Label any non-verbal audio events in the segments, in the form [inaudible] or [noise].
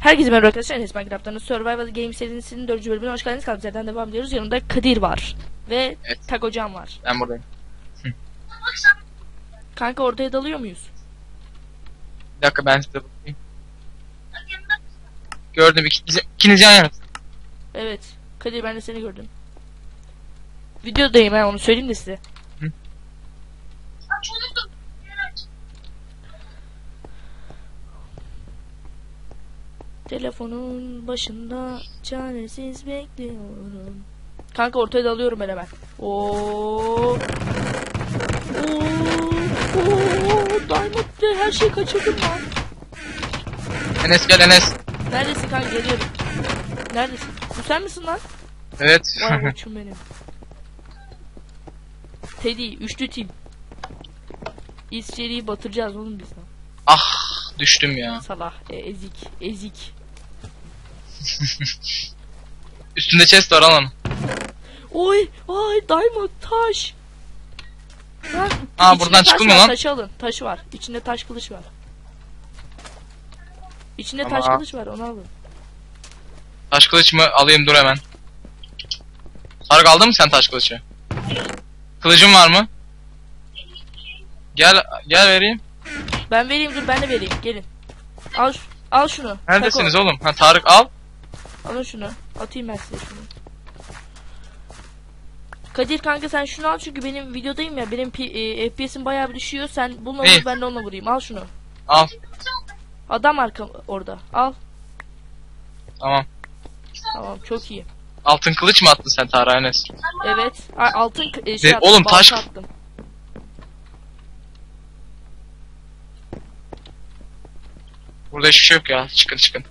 Herkese merhaba arkadaşlar. Enes Minecraft'ın Survival Game serisinin 4. bölümüne hoş geldiniz. Kaldığımız yerden devam ediyoruz. Yanımda Kadir var. Ve Evet. Takocan var. Ben buradayım. Kanka ortaya dalıyor muyuz? Bir dakika ben size bakayım. Gördüm ikiniz, ikiniz yan yana. Evet. Kadir ben de seni gördüm. Videodayım ha onu söyleyeyim de size. Telefonun başında çaresiz bekliyorum. Kanka ortaya dalıyorum ben hemen. Oo. Oo. Oo. Her şeyi kaçırdım lan. Enes gel Enes. Neredesin kanka geliyorum. Neredesin? Bu sen misin lan? Evet. Vay [laughs] koçum benim. Teddy, üçlü tim. İçeriği batıracağız oğlum biz lan. ah düştüm ya. Salah, e, ezik, ezik. [laughs] Üstünde chest var alın. Oy, ay diamond, taş. Lan, Aa, buradan taş çıkılmıyor lan. Taşı alın, taşı var. İçinde taş kılıç var. İçinde Ama- taş kılıç var, onu alın. Taş kılıç mı? Alayım dur hemen. Tarık aldın mı sen taş kılıcı? Kılıcın var mı? Gel gel vereyim. Ben vereyim, dur ben de vereyim, gelin. Al, al şunu. Neredesiniz oğlum? Ha Tarık al. Alın şunu. Atayım ben size şunu. Kadir kanka sen şunu al çünkü benim videodayım ya benim e, FPS'im bayağı bir düşüyor. Sen bununla vur ben de onunla vurayım. Al şunu. Al. Adam arka orada. Al. Tamam. Tamam çok iyi. Altın kılıç mı attın sen Tarık Enes? Evet. Altın e, şey attım, oğlum, taş- attım. Burada hiçbir şey yok ya. Çıkın çıkın.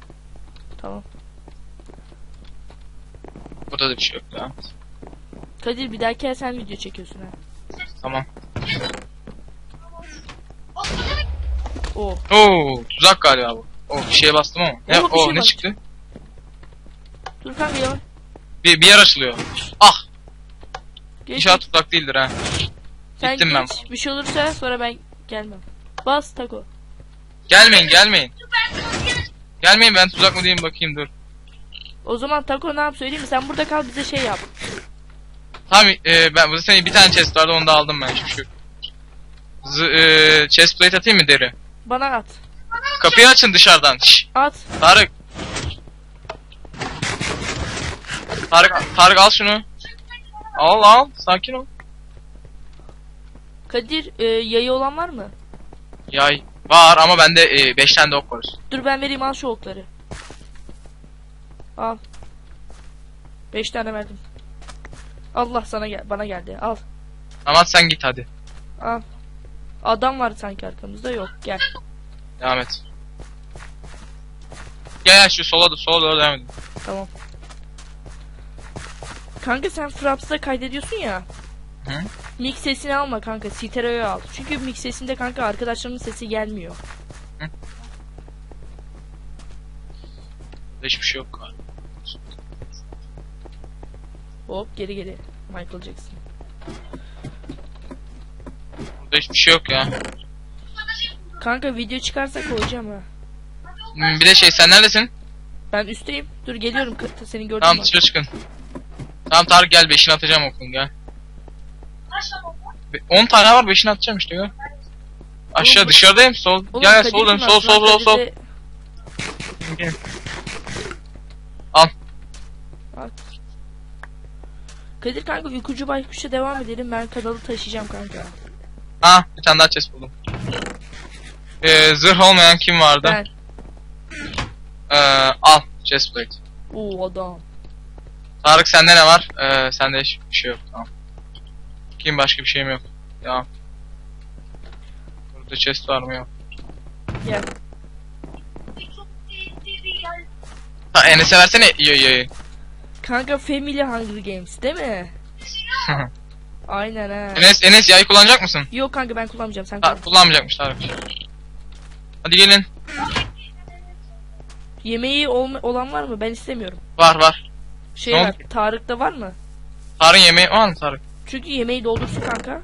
Tamam. Burada da bir şey yok ya. Kadir bir dahaki ay sen video çekiyorsun ha. Tamam. Oo. Oo, tuzak galiba bu. Oo, bir şeye bastım ama. Ne, Oğlum, bir o şey ne bastım. çıktı? Dur kanka yavaş. Bir, bir yer açılıyor. Ah, Geç. inşaat tuzak değildir ha. sen gittim ben. geç. Bir şey olursa sonra ben gelmem. Bas tako. Gelmeyin, gelmeyin. Gelmeyin ben tuzak mı diyeyim bakayım dur. O zaman tako ne yap söyleyeyim mi? Sen burada kal bize şey yap. Tamam, e, ben bu senin bir tane chest vardı onu da aldım ben hiçbir şey. Z e, chest plate atayım mı deri? Bana at. Kapıyı açın dışarıdan. Şş, At. Tarık. Tarık, Tarık al şunu. Al al, sakin ol. Kadir e, yayı olan var mı? Yay. Var ama bende 5 tane de ok var. Dur ben vereyim al şu okları. Al. Beş tane verdim. Allah sana gel bana geldi. Al. Ama sen git hadi. Al. Adam var sanki arkamızda yok. Gel. Devam et. Gel şu sola sola doğru devam edin. Tamam. Kanka sen Fraps'ta kaydediyorsun ya. Hı? Mix sesini alma kanka. Stereo'yu al. Çünkü mix sesinde kanka arkadaşlarımın sesi gelmiyor. Burada hiçbir şey yok galiba. Hop geri geri. Michael Jackson. Burada hiçbir şey yok ya. Kanka video çıkarsa koyacağım ha. Hmm, Bir de şey sen neredesin? Ben üstteyim. Dur geliyorum. Ka- Seni gördüm. Tamam bak. dışarı çıkın. Tamam Tarık gel 5'ini atacağım okun gel. 10 tane var 5'ini atacağım işte gel. Aşağı Oğlum, dışarıdayım sol. Oğlum, gel gel Kadir sol dön sol sol sol sol. Kadir'de- Gel. At. Kadir kanka uykucu baykuşa devam edelim. Ben kanalı taşıyacağım kanka. Ha bir tane daha chest buldum. Ee, zırh olmayan kim vardı? Ben. Ee, al chest plate. Oo adam. Tarık sende ne var? Ee, sende hiçbir şey yok tamam. Kim başka bir şeyim yok. Devam. Burada chest var mı yok. Gel. Ha Enes'e versene iyi iyi. Kanka Family Hunger Games değil mi? [laughs] Aynen ha. Enes, Enes yay kullanacak mısın? Yok kanka ben kullanmayacağım sen Ha, kullan. kullanmayacakmış Tarık. Hadi gelin. Yemeği olma- olan var mı? Ben istemiyorum. Var var. Şey Ne var. oldu? Tarık'ta var mı? Tarık'ın yemeği var mı Tarık? Çünkü yemeği doldursun kanka.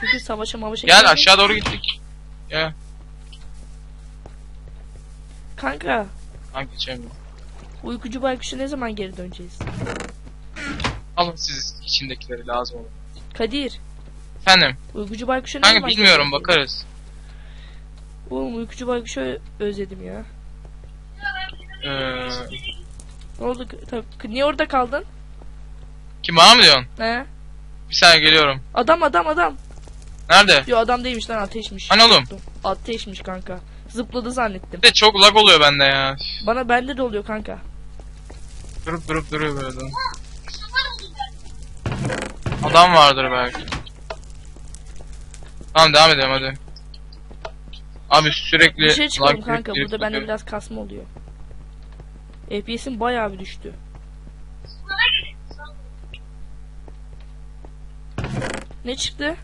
Çünkü savaşa mavaşa Gel gidelim. aşağı doğru gittik. Gel. Kanka Ben geçemiyorum. Uykucu baykuşa ne zaman geri döneceğiz? Alın siz içindekileri lazım olur. Kadir. Efendim. Uykucu baykuşa ne Kanka zaman bilmiyorum geri döneceğiz? bakarız. Oğlum uykucu baykuşu özledim ya. Ee, Ne oldu? Tabii, niye orada kaldın? kim bana mı diyorsun? He? Bir saniye geliyorum. Adam adam adam. Nerede? Yo adam değilmiş lan ateşmiş. Hani oğlum? Ateşmiş kanka. Zıpladı zannettim. Bir de çok lag oluyor bende ya. Bana bende de oluyor kanka. Durup durup duruyor böyle. Adam vardır belki. Tamam devam edelim hadi. Abi sürekli Dışarı çıkalım lag kanka. girip Burada bende gidiyor. biraz kasma oluyor. FPS'im bayağı bir düştü. Ne çıktı?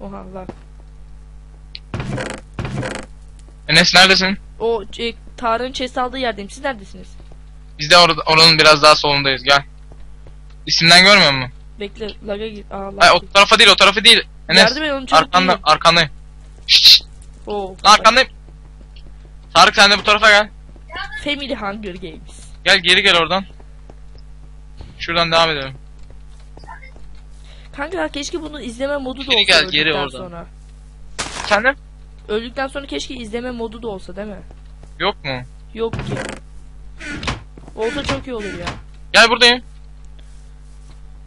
Oha Allah. Enes neredesin? O e, Tarık'ın chest aldığı yerdeyim. Siz neredesiniz? Biz de or- oranın biraz daha solundayız gel. İsimden görmüyor musun? Bekle laga gir. Aa, lag Hayır o tarafa değil o tarafa değil. Enes Yardım oğlum çocuk arkanda, değil. arkandayım. Şşş, şşş, Oo, lan arkandayım. Tarık sen de bu tarafa gel. Family Hunger Games. Gel geri gel oradan. Şuradan devam edelim. Kanka keşke bunu izleme modu da Geri olsa gel, öldükten geri oradan. sonra. Sen de? Öldükten sonra keşke izleme modu da olsa değil mi? Yok mu? Yok ki. Olsa çok iyi olur ya. Gel buradayım.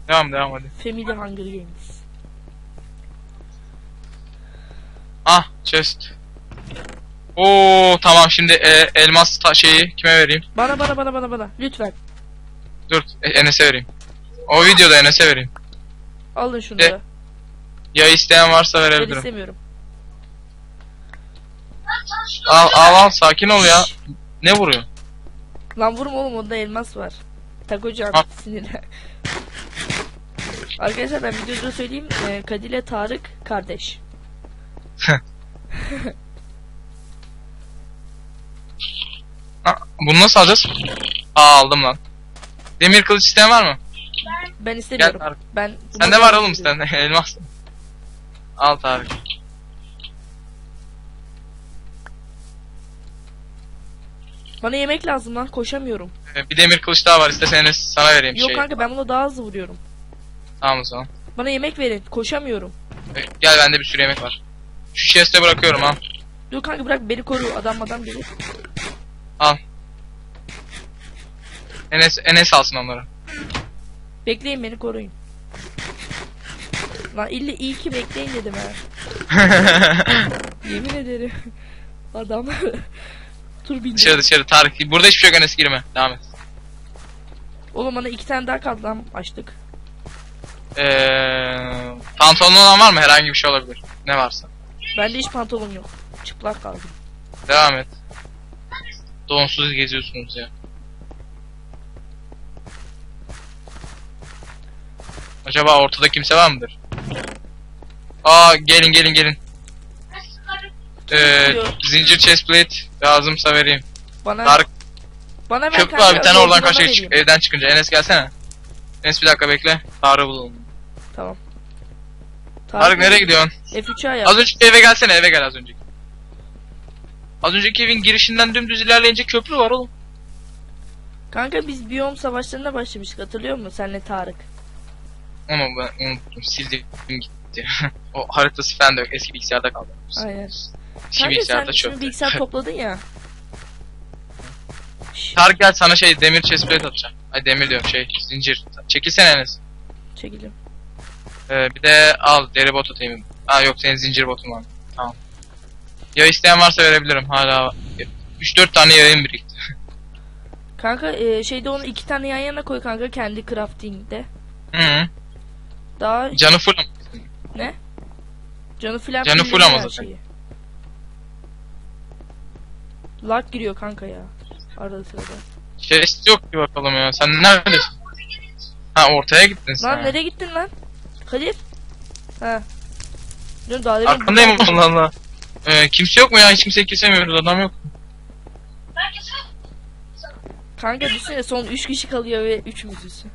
Devam devam hadi. Family Hunger Games. Ah chest. Oo tamam şimdi e, elmas ta- şeyi kime vereyim? Bana bana bana bana bana. Lütfen. Dur e, Enes'e vereyim. O videoda Enes'e vereyim. Alın şunu De- da. Ya isteyen varsa Ben verebilirim. istemiyorum. Al al al sakin ol ya. Ne vuruyor? Lan vurma oğlum onda elmas var. Tak hocam sinirle. Arkadaşlar ben videoda söyleyeyim. E, Kadir ile Tarık kardeş. [laughs] Ha, bunu nasıl alacağız? Aa aldım lan. Demir kılıç isteyen var mı? Ben istemiyorum. Tarık. ben Sende var oğlum sende [laughs] elmas. Al Tarık. Bana yemek lazım lan koşamıyorum. E, Bir demir kılıç daha var istesen Enes sana vereyim Yok şey. kanka ben buna daha hızlı vuruyorum. Tamam o zaman. Bana yemek verin. Koşamıyorum. E, Gel bende bir sürü yemek var. Şu chest'e bırakıyorum ha. Dur kanka bırak beni koru. Adam adam gelir. Al. Enes, Enes alsın onları. Bekleyin beni koruyun. Lan illa iyi ki bekleyin dedim ha. [laughs] Yemin ederim. Adam. Dur bir dışarı dışarı Tarık. Burada hiçbir şey yok Enes girme. Devam et. Oğlum bana iki tane daha kaldı lan açtık. Eee pantolon olan var mı? Herhangi bir şey olabilir. Ne varsa. Bende hiç pantolon yok. Çıplak kaldım. Devam et. Donsuz geziyorsunuz ya. Acaba ortada kimse var mıdır? Aa gelin gelin gelin. Ee, zincir chestplate lazımsa vereyim. Bana Tarık bana ver köprü var bir tane oradan kaçak çık. Evden çıkınca. Enes gelsene. Enes bir dakika bekle. Tarık'ı bulalım. Tamam. Tarık nereye gidiyorsun? F3'e yap. Az önceki eve gelsene eve gel az önceki. Az önceki evin girişinden dümdüz ilerleyince köprü var oğlum. Kanka biz biyom savaşlarına başlamıştık hatırlıyor musun? Senle Tarık. Onu ben unuttum sildim gitti. [laughs] o haritası falan da yok eski bilgisayarda kaldı. Aynen. Kanka sen bilgisayarda şimdi çöp. bilgisayar [laughs] topladın ya. Şşş, Tarık gel sana şey demir chestplate atacağım. Ay demir diyorum şey zincir. Çekilsene Enes. çekelim. Ee, bir de al deri bot atayım. Aa yok senin zincir botun var. Tamam. Ya isteyen varsa verebilirim hala. 3-4 tane yayın birikti. [laughs] Kanka e, şeyde onu iki tane yan yana koy kanka kendi crafting'de. Hı -hı. Daha Canı full ama. canı filan Canı full ama zaten. Lag giriyor kanka ya. Arada sırada. Chest yok ki bakalım ya. Sen neredesin? Ha ortaya gittin sen. Lan nereye gittin lan? Kadir? Ha. Dur daha demin Arkandayım Allah Allah. [laughs] Ee, kimse yok mu ya? Hiç kimseyi kesemiyoruz. Adam yok. Kanka düşünsene son 3 kişi kalıyor ve 3 müzüsü.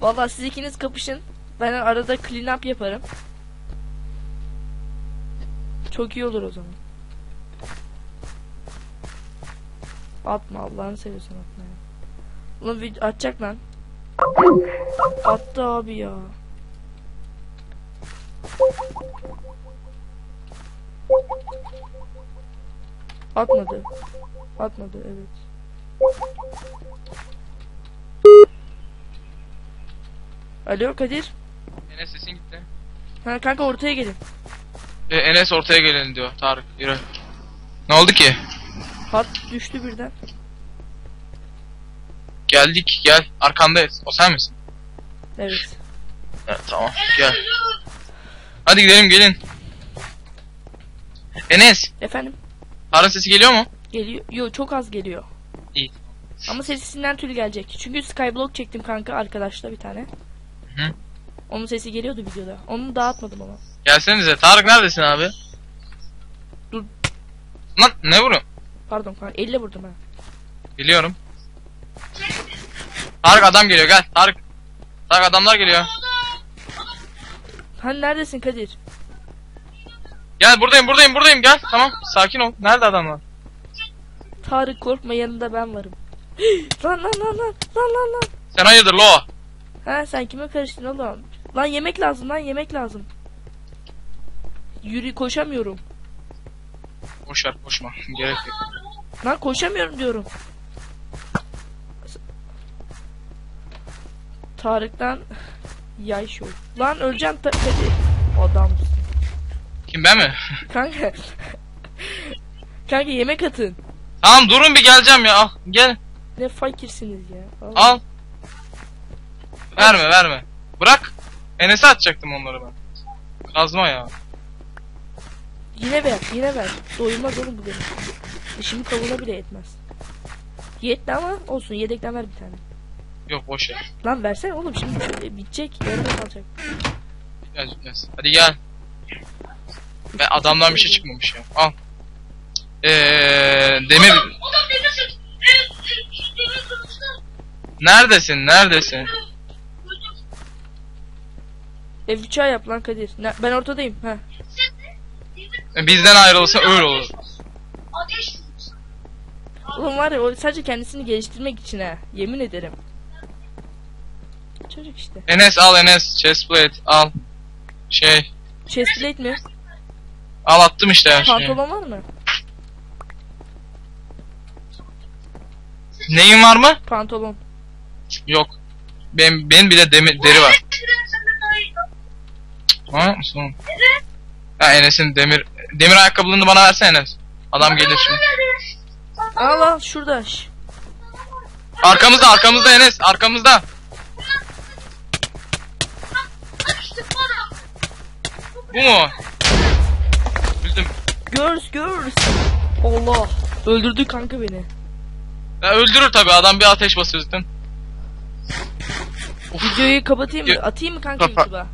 Valla siz ikiniz kapışın. Ben arada clean up yaparım. Çok iyi olur o zaman. Atma Allah'ını seviyorsan atma ya. Ulan vid- atacak lan. Attı abi ya. Atmadı. Atmadı evet. Alo Kadir. Enes sesin gitti. Ha kanka ortaya gelin. E, Enes ortaya gelin diyor. Tarık yürü. Ne oldu ki? Hat düştü birden. Geldik gel. Arkandayız. O sen misin? Evet. Evet tamam gel. Hadi gidelim gelin. Enes. Efendim? Tarık'ın sesi geliyor mu? Geliyor. Yo çok az geliyor. İyi. Ama sesinden türlü gelecek. Çünkü Skyblock çektim kanka arkadaşla bir tane. Hı. Onun sesi geliyordu videoda. Onu dağıtmadım ama. Gelsenize. Tarık neredesin abi? Dur. Lan ne vuruyorsun? Pardon kanka elle vurdum ha. Biliyorum. Tarık adam geliyor gel. Tarık. Tarık adamlar geliyor. Hani neredesin Kadir? Gel buradayım buradayım buradayım gel. Tamam sakin ol. Nerede adamlar? Tarık korkma yanında ben varım. [gasps] lan lan lan lan lan lan lan. Sen hayırdır lo? Ha sen kime karıştın oğlum? Lan yemek lazım lan yemek lazım. Yürü koşamıyorum. Boş ver koşma. Gerek yok. Lan koşamıyorum diyorum. Tarık'tan yay şov. Lan öleceğim ta- Kadir. Adamsın. Kim ben mi? Kanka. Kanka yemek atın. Tamam durun bir geleceğim ya. Al gel. Ne fakirsiniz ya. Vallahi. Al. Verme verme. Bırak. Enes'e atacaktım onları ben. Kazma ya. Yine ver, yine ver. Doyulmaz oğlum bu benim. Dişimi kavuna bile yetmez. Yetti ama olsun yedekten ver bir tane. Yok boş ver. Lan versene oğlum şimdi bitecek yarıda kalacak. Gel gel. Hadi gel. Ve adamdan bir şey çıkmamış ya. Al. Ee, demir. Neredesin? Neredesin? F3 yap lan Kadir. Ne- ben ortadayım. Ha. Bizden ayrılırsa öyle olur. Oğlum var ya o sadece kendisini geliştirmek için ha. Yemin ederim. Çocuk işte. Enes al Enes. Chestplate al. Şey. Chestplate mi? Al attım işte her şeyi. Pantolon var mı? Neyin var mı? Pantolon. Yok. Benim, benim bile demir, deri var. Ha, son. Evet. Ha Enes'in demir demir ayakkabılığını bana versene. Adam gelir şimdi. Al al şurada. Arkamızda arkamızda Enes arkamızda. Bu mu? Üzüm. Girls girls. Allah. Öldürdü kanka beni. Ya öldürür tabi adam bir ateş basıyor zaten. Videoyu kapatayım mı? Atayım mı kanka YouTube'a?